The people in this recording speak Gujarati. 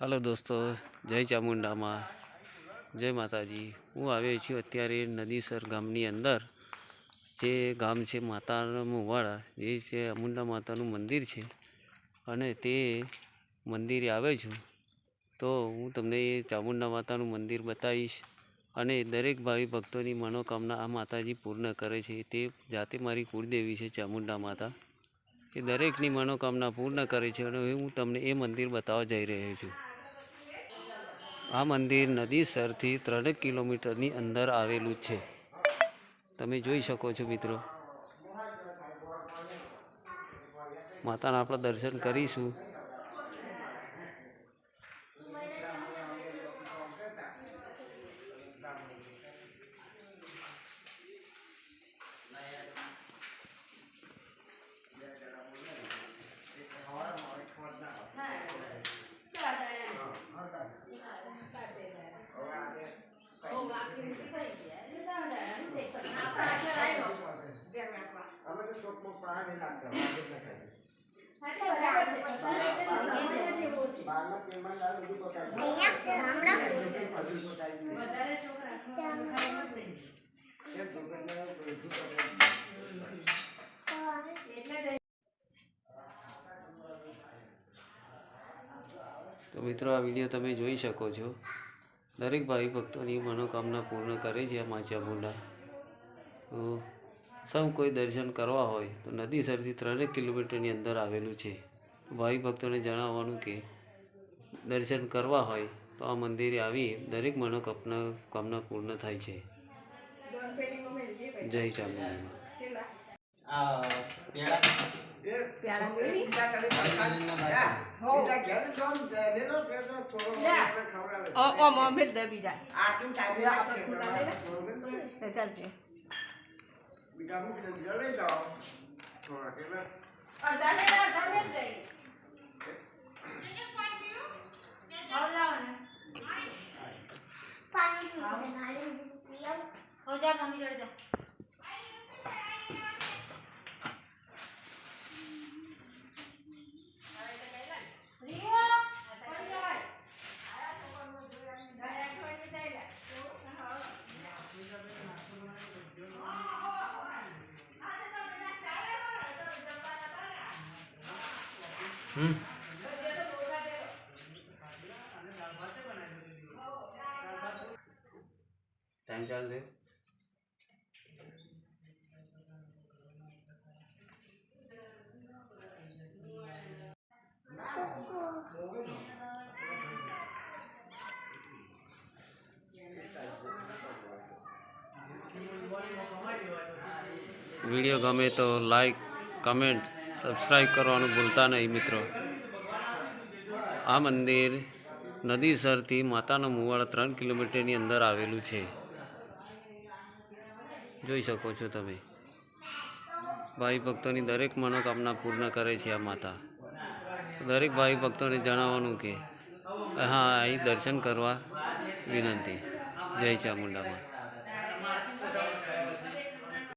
હાલો દોસ્તો, જય ચામુંડામાં. જય માતાજી. હું આવ્યો છું અત્યારે નદીસર ગામની અંદર. જે ગામ છે માતાના મુવાડા, જે છે અમુંડા માતાનું મંદિર છે. અને તે મંદિરે આવે છું. તો હું તમને એ ચામુંડા માતાનું મંદિર બતાવીશ. અને દરેક ભાવિ ભક્તોની મનોકામના આ માતાજી પૂર્ણ કરે છે. તે જાતે મારી કુળદેવી છે ચામુંડા માતા. એ દરેકની મનોકામના પૂર્ણ કરે છે અને હું તમને એ મંદિર બતાવવા જઈ રહ્યો છું. આ મંદિર નદીસરથી ત્રણ કિલોમીટરની અંદર આવેલું છે. તમે જોઈ શકો છો મિત્રો. માતાના આપણે દર્શન કરીશું. તો મિત્રો, આ વીડિયો તમે જોઈ શકો છો. દરેક ભાવિ ભક્તોની મનોકામના પૂર્ણ કરે છે આ માચા મુંડા. તો સૌ કોઈ દર્શન કરવા હોય તો નદી સરથી ત્રણેક કિલોમીટરની અંદર આવેલું છે. ભાઈ ભાવિ ભક્તોને જણાવવાનું કે દર્શન કરવા હોય તો આ મંદિરે આવી દરેક મનોકામના કામના પૂર્ણ થાય છે. જય ચામુંડામાં મોહમ્મદ દબી જાય ચાલશે અડધા ને અડધા ને જ જઈ હમ ટાઈમ ચાલશે વિડીયો ગમે તો લાઈક કમેન્ટ સબસ્ક્રાઈબ કરવાનું ભૂલતા નહીં મિત્રો. આ મંદિર નદી સરથી માતાનો મુવાડા ત્રણ કિલોમીટરની અંદર આવેલું છે. જોઈ શકો છો તમે. ભાઈ ભક્તોની દરેક મનોકામના પૂર્ણ કરે છે આ માતા. દરેક ભાઈ ભક્તોને જણાવવાનું કે, હા, અહીં દર્શન કરવા વિનંતી. જય ચામુંડામાં.